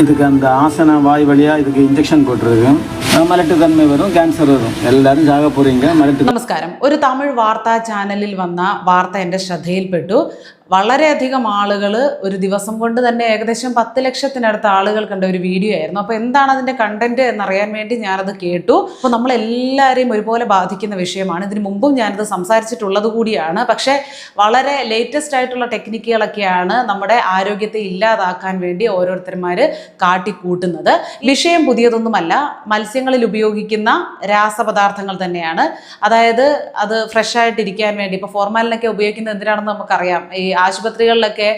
இதுக்கு அந்த ஆசன வாய் வழியாக இதுக்கு இன்ஜெக்ஷன் போட்டிருக்கு மலட்டுத்தன்மை வரும் கேன்சர் வரும் எல்லாரும் சாக போகிறீங்க மலட்டு നമസ്കാരം ഒരു തമിഴ് വാർത്താ ചാനലിൽ വന്ന വാർത്ത എൻ്റെ ശ്രദ്ധയിൽപ്പെട്ടു വളരെയധികം ആളുകൾ ഒരു ദിവസം കൊണ്ട് തന്നെ ഏകദേശം പത്ത് ലക്ഷത്തിനടുത്ത ആളുകൾ കണ്ട ഒരു വീഡിയോ ആയിരുന്നു. അപ്പോൾ എന്താണ് അതിന്റെ കണ്ടന്റ് എന്നറിയാൻ വേണ്ടി ഞാനത് കേട്ടു. അപ്പോൾ നമ്മളെല്ലാവരെയും ഒരുപോലെ ബാധിക്കുന്ന വിഷയമാണ്. ഇതിനു മുമ്പും ഞാനത് സംസാരിച്ചിട്ടുള്ളത് കൂടിയാണ്. പക്ഷേ വളരെ ലേറ്റസ്റ്റ് ആയിട്ടുള്ള ടെക്നിക്കുകളൊക്കെയാണ് നമ്മുടെ ആരോഗ്യത്തെ ഇല്ലാതാക്കാൻ വേണ്ടി ഓരോരുത്തന്മാർ കാട്ടിക്കൂട്ടുന്നത്. വിഷയം പുതിയതൊന്നുമല്ല മത്സ്യങ്ങളിൽ ഉപയോഗിക്കുന്ന രാസപദാർത്ഥങ്ങൾ തന്നെയാണ്. അതായത് അത് ഫ്രഷ് ആയിട്ടിരിക്കാൻ വേണ്ടി ഇപ്പോൾ ഫോർമാലിനൊക്കെ ഉപയോഗിക്കുന്നത് എന്തിനാണെന്ന് നമുക്കറിയാം. ഈ ആശുപത്രികളിലൊക്കെ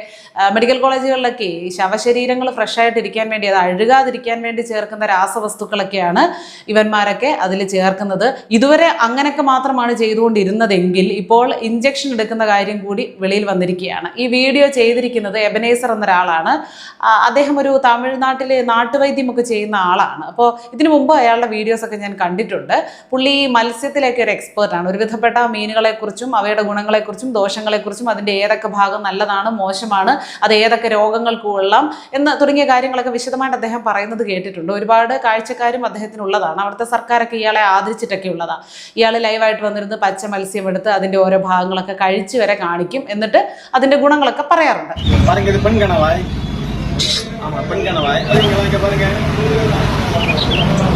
മെഡിക്കൽ കോളേജുകളിലൊക്കെ ഈ ശവശരീരങ്ങൾ ഫ്രഷായിട്ടിരിക്കാൻ വേണ്ടി അത് അഴുകാതിരിക്കാൻ വേണ്ടി ചേർക്കുന്ന രാസവസ്തുക്കളൊക്കെയാണ് ഇവന്മാരൊക്കെ അതിൽ ചേർക്കുന്നത്. ഇതുവരെ അങ്ങനെയൊക്കെ മാത്രമാണ് ചെയ്തുകൊണ്ടിരുന്നതെങ്കിൽ ഇപ്പോൾ ഇഞ്ചക്ഷൻ എടുക്കുന്ന കാര്യം കൂടി വെളിയിൽ വന്നിരിക്കുകയാണ്. ഈ വീഡിയോ ചെയ്തിരിക്കുന്നത് എബനേസർ എന്നൊരാളാണ്. അദ്ദേഹം ഒരു തമിഴ്നാട്ടിലെ നാട്ടുവൈദ്യമൊക്കെ ചെയ്യുന്ന ആളാണ്. അപ്പോൾ ഇതിനു മുമ്പ് അയാളുടെ വീഡിയോസൊക്കെ ഞാൻ കണ്ടിട്ടുണ്ട്. പുള്ളി മത്സ്യത്തിലേക്ക് ഒരു എക്സ്പേർട്ടാണ് ഒരുവിധപ്പെട്ട മീനുകളെക്കുറിച്ചും അവയുടെ ഗുണങ്ങളെക്കുറിച്ചും ദോഷങ്ങളെക്കുറിച്ചും അതിന്റെ ഏതൊക്കെ ഭാഗം നല്ലതാണ് മോശമാണ് അത് ഏതൊക്കെ രോഗങ്ങൾക്ക് കൊള്ളാം എന്ന് തുടങ്ങിയ കാര്യങ്ങളൊക്കെ വിശദമായിട്ട് അദ്ദേഹം പറയുന്നത് കേട്ടിട്ടുണ്ട്. ഒരുപാട് കാഴ്ചക്കാരും അദ്ദേഹത്തിനുള്ളതാണ്. അവിടുത്തെ സർക്കാരൊക്കെ ഇയാളെ ആദരിച്ചിട്ടൊക്കെ ഉള്ളതാണ് ഇയാൾ ലൈവായിട്ട് വന്നിരുന്ന് പച്ച മത്സ്യം എടുത്ത് അതിന്റെ ഓരോ ഭാഗങ്ങളൊക്കെ കഴിച്ചു വരെ കാണിക്കും എന്നിട്ട് അതിന്റെ ഗുണങ്ങളൊക്കെ പറയാറുണ്ട്.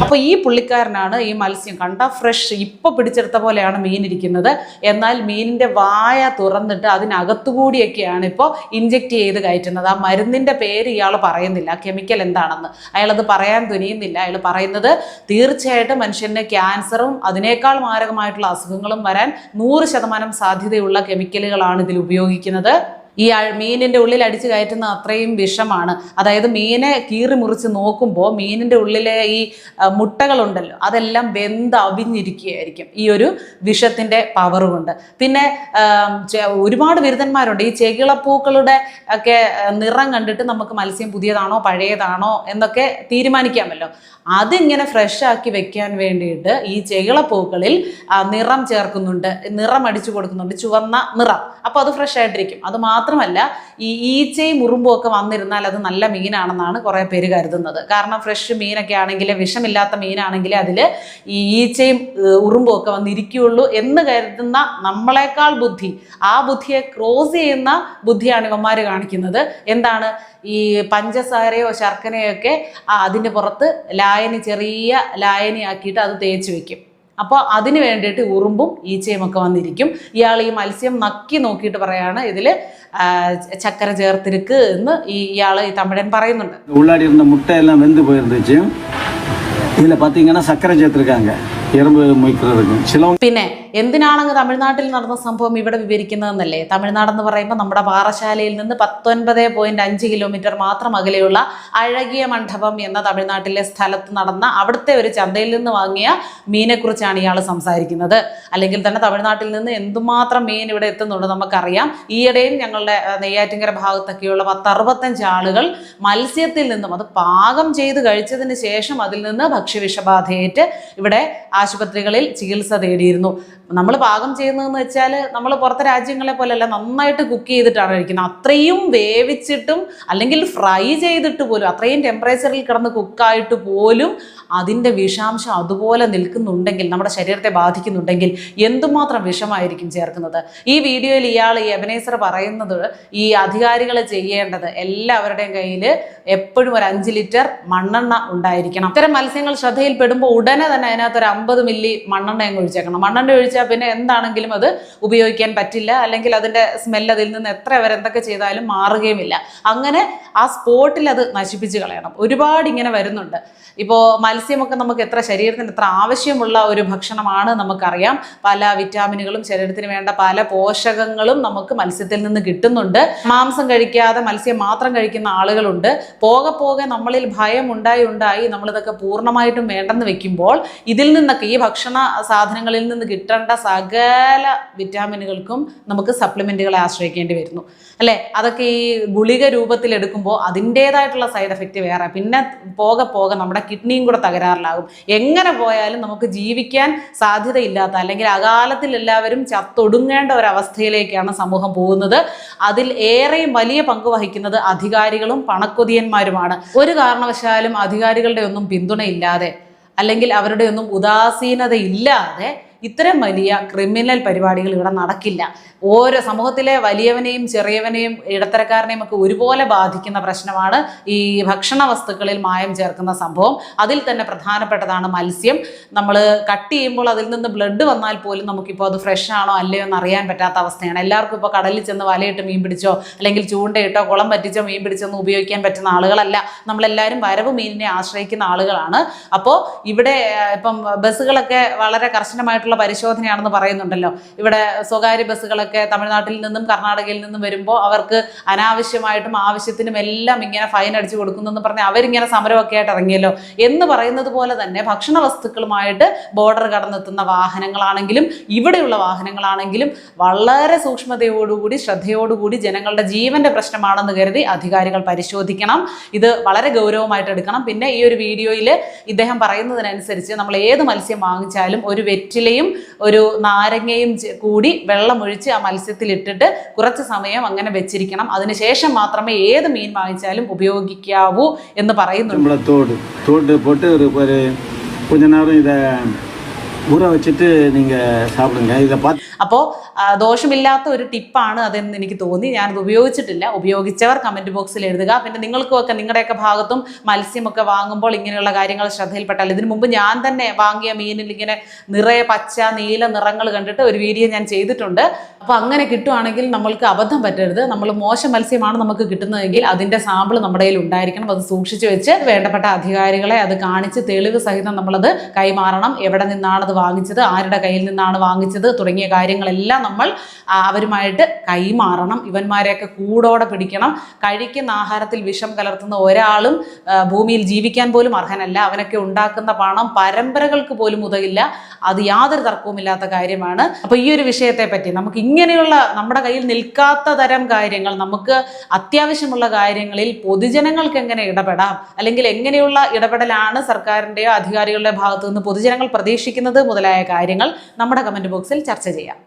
അപ്പോൾ ഈ പുള്ളിക്കാരനാണ് ഈ മത്സ്യം കണ്ട ഫ്രഷ് ഇപ്പോൾ പിടിച്ചെടുത്ത പോലെയാണ് മീൻ ഇരിക്കുന്നത്. എന്നാൽ മീനിന്റെ വായ തുറന്നിട്ട് അതിനകത്തുകൂടിയൊക്കെയാണ് ഇപ്പോൾ ഇഞ്ചെക്റ്റ് ചെയ്ത് കയറ്റുന്നത്. ആ മരുന്നിന്റെ പേര് ഇയാൾ പറയുന്നില്ല. കെമിക്കൽ എന്താണെന്ന്. അയാളത് പറയാൻ തുനിയുന്നില്ല. അയാൾ പറയുന്നത് തീർച്ചയായിട്ടും മനുഷ്യന് ക്യാൻസറും അതിനേക്കാൾ മാരകമായിട്ടുള്ള അസുഖങ്ങളും വരാൻ നൂറ് ശതമാനം സാധ്യതയുള്ള കെമിക്കലുകളാണ് ഇതിൽ ഉപയോഗിക്കുന്നത്. ഈ മീനിന്റെ ഉള്ളിൽ അടിച്ചു കയറ്റുന്ന അത്രയും വിഷമാണ്. അതായത് മീനെ കീറി മുറിച്ച് നോക്കുമ്പോൾ മീനിന്റെ ഉള്ളിലെ ഈ മുട്ടകളുണ്ടല്ലോ അതെല്ലാം വെന്ത് അവിഞ്ഞിരിക്കുകയായിരിക്കും. ഈ ഒരു വിഷത്തിന്റെ പവർ കൊണ്ട്. പിന്നെ ഒരുപാട് ബിരുദന്മാരുണ്ട് ഈ ചെകിളപ്പൂക്കളുടെ ഒക്കെ നിറം കണ്ടിട്ട് നമുക്ക് മത്സ്യം പുതിയതാണോ പഴയതാണോ എന്നൊക്കെ തീരുമാനിക്കാമല്ലോ. അതിങ്ങനെ ഫ്രഷ് ആക്കി വെക്കാൻ വേണ്ടിയിട്ട് ഈ ചെകിളപ്പൂക്കളിൽ നിറം ചേർക്കുന്നുണ്ട്. നിറം അടിച്ചു കൊടുക്കുന്നുണ്ട്. ചുവന്ന നിറം. അപ്പോൾ അത് ഫ്രഷ് ആയിട്ടിരിക്കും. അത് മാത്രമല്ല ഈ ഈച്ചയും ഉറുമ്പും ഒക്കെ വന്നിരുന്നാൽ അത് നല്ല മീനാണെന്നാണ് കുറേ പേര് കരുതുന്നത്. കാരണം ഫ്രഷ് മീനൊക്കെ ആണെങ്കിൽ വിഷമില്ലാത്ത മീനാണെങ്കിൽ അതിൽ ഈ ഈച്ചയും ഉറുമ്പും ഒക്കെ വന്നിരിക്കുകയുള്ളൂ എന്ന് കരുതുന്ന നമ്മളെക്കാൾ ബുദ്ധി ആ ബുദ്ധിയെ ക്രോസ് ചെയ്യുന്ന ബുദ്ധിയാണ് ഇവന്മാർ കാണിക്കുന്നത്. എന്താണ്? ഈ പഞ്ചസാരയോ ശർക്കരയോ ഒക്കെ അതിന്റെ പുറത്ത് ലായനി ചെറിയ ലായനി ആക്കിയിട്ട് അത് തേച്ച് വെക്കും. അപ്പോൾ അതിന് വേണ്ടിയിട്ട് ഉറുമ്പും ഈച്ചയും ഒക്കെ വന്നിരിക്കും ഇയാൾ ഈ മത്സ്യം നക്കി നോക്കിയിട്ട് പറയാണ് ഇതിൽ ചക്കര ചേർത്തിരിക്ക് എന്ന് ഈ ഇയാൾ ഈ തമിഴൻ പറയുന്നുണ്ട് உள்ளாடி இருந்த முட்டை எல்லாம் வெந்து போயிருந்துச்சு இதில் பார்த்தீங்கன்னா சர்க்கரை சேர்த்துருக்காங்க எறும்பு மொய்க்கிறதுக்கு சிலவங்க പിന്നെ എന്തിനാണങ്ങ് തമിഴ്നാട്ടിൽ നടന്ന സംഭവം ഇവിടെ വിവരിക്കുന്നതെന്നല്ലേ? തമിഴ്നാടെന്ന് പറയുമ്പോൾ നമ്മുടെ പാറശാലയിൽ നിന്ന് പത്തൊൻപത് പോയിന്റ് അഞ്ച് കിലോമീറ്റർ മാത്രം അകലെയുള്ള അഴകിയ മണ്ഡപം എന്ന തമിഴ്നാട്ടിലെ സ്ഥലത്ത് നടന്ന അവിടുത്തെ ഒരു ചന്തയിൽ നിന്ന് വാങ്ങിയ മീനെക്കുറിച്ചാണ് ഇയാൾ സംസാരിക്കുന്നത്. അല്ലെങ്കിൽ തന്നെ തമിഴ്നാട്ടിൽ നിന്ന് എന്തുമാത്രം മീൻ ഇവിടെ എത്തുന്നുണ്ട് നമുക്കറിയാം. ഈയിടെയും ഞങ്ങളുടെ നെയ്യാറ്റിങ്കര ഭാഗത്തൊക്കെയുള്ള പത്തറുപത്തഞ്ച് ആളുകൾ മത്സ്യത്തിൽ നിന്നും അത് പാകം ചെയ്ത് കഴിച്ചതിന് ശേഷം അതിൽ നിന്ന് ഭക്ഷ്യവിഷബാധയേറ്റ് ഇവിടെ ആശുപത്രികളിൽ ചികിത്സ തേടിയിരുന്നു. നമ്മൾ പാകം ചെയ്യുന്നതെന്ന് വെച്ചാൽ നമ്മൾ പുറത്തെ രാജ്യങ്ങളെ പോലെയല്ല നന്നായിട്ട് കുക്ക് ചെയ്തിട്ടാണ് കഴിക്കുന്നത്. അത്രയും വേവിച്ചിട്ടും അല്ലെങ്കിൽ ഫ്രൈ ചെയ്തിട്ട് പോലും അത്രയും ടെമ്പറേച്ചറിൽ കിടന്ന് കുക്കായിട്ട് പോലും അതിന്റെ വിഷാംശം അതുപോലെ നിൽക്കുന്നുണ്ടെങ്കിൽ നമ്മുടെ ശരീരത്തെ ബാധിക്കുന്നുണ്ടെങ്കിൽ എന്തുമാത്രം വിഷമായിരിക്കും ചേർക്കുന്നത്? ഈ വീഡിയോയിൽ ഇയാൾ ഈ എബനേസർ പറയുന്നത് ഈ അധികാരികൾ ചെയ്യേണ്ടത് എല്ലാവരുടെയും കയ്യിൽ എപ്പോഴും ഒരു അഞ്ച് ലിറ്റർ മണ്ണെണ്ണ ഉണ്ടായിരിക്കണം. ഇത്തരം മത്സ്യങ്ങൾ ശ്രദ്ധയിൽപ്പെടുമ്പോൾ ഉടനെ തന്നെ അതിനകത്ത് ഒരു അമ്പത് മില്ലി മണ്ണെണ്ണ അങ്ങ് ഒഴിച്ചേക്കണം. മണ്ണെണ്ണ ഒഴിച്ചാൽ പിന്നെ എന്താണെങ്കിലും അത് ഉപയോഗിക്കാൻ പറ്റില്ല. അല്ലെങ്കിൽ അതിന്റെ സ്മെല്ല് അതിൽ നിന്ന് എത്ര വരെ എന്തൊക്കെ ചെയ്താലും മാറുകയുമില്ല. അങ്ങനെ ആ സ്പോട്ടിൽ അത് നശിപ്പിച്ച് കളയണം. ഒരുപാട് ഇങ്ങനെ വരുന്നുണ്ട്. ഇപ്പോൾ മത്സ്യമൊക്കെ നമുക്ക് എത്ര ശരീരത്തിന് എത്ര ആവശ്യമുള്ള ഒരു ഭക്ഷണമാണ് നമുക്കറിയാം. പല വിറ്റാമിനുകളും ശരീരത്തിന് വേണ്ട പല പോഷകങ്ങളും നമുക്ക് മത്സ്യത്തിൽ നിന്ന് കിട്ടുന്നുണ്ട്. മാംസം കഴിക്കാതെ മത്സ്യം മാത്രം കഴിക്കുന്ന ആളുകളുണ്ട്. പോകെ പോകെ നമ്മളിൽ ഭയം ഉണ്ടായി ഉണ്ടായി നമ്മളിതൊക്കെ പൂർണമായിട്ടും വേണ്ടെന്ന് വെക്കുമ്പോൾ ഇതിൽ നിന്നൊക്കെ ഈ ഭക്ഷണ സാധനങ്ങളിൽ നിന്ന് കിട്ടേണ്ട കിട്ടേണ്ട സകല വിറ്റാമിനുകൾക്കും നമുക്ക് സപ്ലിമെന്റുകളെ ആശ്രയിക്കേണ്ടി വരുന്നു. അല്ലേ? അതൊക്കെ ഈ ഗുളിക രൂപത്തിൽ എടുക്കുമ്പോൾ അതിന്റേതായിട്ടുള്ള സൈഡ് എഫക്റ്റ് വേറെ. പിന്നെ പോകെ പോകെ നമ്മുടെ കിഡ്നിയും കൂടെ തകരാറിലാകും. എങ്ങനെ പോയാലും നമുക്ക് ജീവിക്കാൻ സാധ്യതയില്ലാത്ത അല്ലെങ്കിൽ അകാലത്തിൽ എല്ലാവരും ചത്തൊടുങ്ങേണ്ട ഒരവസ്ഥയിലേക്കാണ് സമൂഹം പോകുന്നത്. അതിൽ ഏറെയും വലിയ പങ്ക് വഹിക്കുന്നത് അധികാരികളും പണക്കൊതിയന്മാരുമാണ്. ഒരു കാരണവശാലും അധികാരികളുടെ ഒന്നും പിന്തുണയില്ലാതെ അല്ലെങ്കിൽ അവരുടെ ഒന്നും ഉദാസീനതയില്ലാതെ ഇത്തരം വലിയ ക്രിമിനൽ പരിപാടികൾ ഇവിടെ നടക്കില്ല. ഓരോ സമൂഹത്തിലെ വലിയവനെയും ചെറിയവനെയും ഇടത്തരക്കാരനെയും ഒക്കെ ഒരുപോലെ ബാധിക്കുന്ന പ്രശ്നമാണ് ഈ ഭക്ഷണ വസ്തുക്കളിൽ മായം ചേർക്കുന്ന സംഭവം. അതിൽ തന്നെ പ്രധാനപ്പെട്ടതാണ് മത്സ്യം. നമ്മൾ കട്ട് ചെയ്യുമ്പോൾ അതിൽ നിന്ന് ബ്ലഡ് വന്നാൽ പോലും നമുക്കിപ്പോൾ അത് ഫ്രഷ് ആണോ അല്ലയോ എന്ന് അറിയാൻ പറ്റാത്ത അവസ്ഥയാണ്. എല്ലാവർക്കും ഇപ്പോൾ കടലിൽ ചെന്ന് വലയിട്ട് മീൻ പിടിച്ചോ അല്ലെങ്കിൽ ചൂണ്ടയിട്ടോ കുളം പറ്റിച്ചോ മീൻ പിടിച്ചൊന്നും ഉപയോഗിക്കാൻ പറ്റുന്ന ആളുകളല്ല. നമ്മളെല്ലാവരും വരവ് മീനിനെ ആശ്രയിക്കുന്ന ആളുകളാണ്. അപ്പോൾ ഇവിടെ ഇപ്പം ബസ്സുകളൊക്കെ വളരെ കർശനമായിട്ടുള്ള പരിശോധനയാണെന്ന് പറയുന്നുണ്ടല്ലോ. ഇവിടെ സ്വകാര്യ ബസ്സുകളൊക്കെ തമിഴ്നാട്ടിൽ നിന്നും കർണാടകയിൽ നിന്നും വരുമ്പോൾ അവർക്ക് അനാവശ്യമായിട്ടും ആവശ്യത്തിനും എല്ലാം ഇങ്ങനെ ഫൈൻ അടിച്ചു കൊടുക്കുന്നെന്ന് പറഞ്ഞ് അവരിങ്ങനെ സമരമൊക്കെ ആയിട്ട് ഇറങ്ങിയല്ലോ. എന്ന് പറയുന്നത് പോലെ തന്നെ ഭക്ഷണ വസ്തുക്കളുമായിട്ട് ബോർഡർ കടന്നെത്തുന്ന വാഹനങ്ങളാണെങ്കിലും ഇവിടെയുള്ള വാഹനങ്ങളാണെങ്കിലും വളരെ സൂക്ഷ്മതയോടുകൂടി ശ്രദ്ധയോടുകൂടി ജനങ്ങളുടെ ജീവന്റെ പ്രശ്നമാണെന്ന് കരുതി അധികാരികൾ പരിശോധിക്കണം. ഇത് വളരെ ഗൗരവമായിട്ട് എടുക്കണം. പിന്നെ ഈ ഒരു വീഡിയോയിൽ ഇദ്ദേഹം പറയുന്നതിനനുസരിച്ച് നമ്മൾ ഏത് മത്സ്യം വാങ്ങിച്ചാലും ഒരു വെറ്റിലയും തേങ്ങയും ഒരു നാരങ്ങയും കൂടി വെള്ളമൊഴിച്ച് ആ മത്സ്യത്തിൽ ഇട്ടിട്ട് കുറച്ച് സമയം അങ്ങനെ വെച്ചിരിക്കണം. അതിനുശേഷം മാത്രമേ ഏത് മീൻ വാങ്ങിച്ചാലും ഉപയോഗിക്കാവൂ എന്ന് പറയുന്നുണ്ട്. ஊற வச்சுட்டு நீங்கள் சாப்பிடுங்க இதை பார்த்து അപ്പോൾ ദോഷമില്ലാത്ത ഒരു ടിപ്പാണ് അതെന്ന് എനിക്ക് തോന്നി ഞാനത് ഉപയോഗിച്ചിട്ടില്ല ഉപയോഗിച്ചവർ കമൻറ്റ് ബോക്സിൽ എഴുതുക പിന്നെ നിങ്ങൾക്കുമൊക്കെ നിങ്ങളുടെയൊക്കെ ഭാഗത്തും മത്സ്യമൊക്കെ വാങ്ങുമ്പോൾ ഇങ്ങനെയുള്ള കാര്യങ്ങൾ ശ്രദ്ധയിൽപ്പെട്ടാൽ ഇതിനു മുമ്പ് ഞാൻ തന്നെ വാങ്ങിയ മീനിൽ ഇങ്ങനെ നിറയെ പച്ച നീല നിറങ്ങൾ കണ്ടിട്ട് ഒരു വീഡിയോ ഞാൻ ചെയ്തിട്ടുണ്ട് അപ്പോൾ അങ്ങനെ കിട്ടുവാണെങ്കിൽ നമ്മൾക്ക് അബദ്ധം പറ്റരുത് നമ്മൾ മോശം മത്സ്യമാണ് നമുക്ക് കിട്ടുന്നതെങ്കിൽ അതിൻ്റെ സാമ്പിൾ നമ്മുടെ കയ്യിൽ ഉണ്ടായിരിക്കണം അത് സൂക്ഷിച്ചു വെച്ച് വേണ്ടപ്പെട്ട അധികാരികളെ അത് കാണിച്ച് തെളിവ് സഹിതം നമ്മളത് കൈമാറണം എവിടെ നിന്നാണ് അത് വാങ്ങിച്ചത് ആരുടെ കയ്യിൽ നിന്നാണ് വാങ്ങിച്ചത് തുടങ്ങിയ കാര്യങ്ങളെല്ലാം നമ്മൾ അവരുമായിട്ട് കൈമാറണം. ഇവന്മാരെയൊക്കെ കൂടോടെ പിടിക്കണം. കഴിക്കുന്ന ആഹാരത്തിൽ വിഷം കലർത്തുന്ന ഒരാളും ഭൂമിയിൽ ജീവിക്കാൻ പോലും അർഹനല്ല. അവനൊക്കെ ഉണ്ടാക്കുന്ന പണം പരമ്പരകൾക്ക് പോലും ഉതകില്ല. അത് യാതൊരു തർക്കവുമില്ലാത്ത കാര്യമാണ്. അപ്പോൾ ഈ ഒരു വിഷയത്തെ പറ്റി നമുക്ക് ഇങ്ങനെയുള്ള നമ്മുടെ കയ്യിൽ നിൽക്കാത്ത തരം കാര്യങ്ങൾ നമുക്ക് അത്യാവശ്യമുള്ള കാര്യങ്ങളിൽ പൊതുജനങ്ങൾക്ക് എങ്ങനെ ഇടപെടാം? അല്ലെങ്കിൽ എങ്ങനെയുള്ള ഇടപെടലാണ് സർക്കാരിന്റെയോ അധികാരികളുടെ ഭാഗത്തു നിന്ന് പൊതുജനങ്ങൾ പ്രതീക്ഷിക്കുന്നത്? മുതലായ കാര്യങ്ങൾ നമ്മുടെ കമന്റ് ബോക്സിൽ ചർച്ച ചെയ്യാം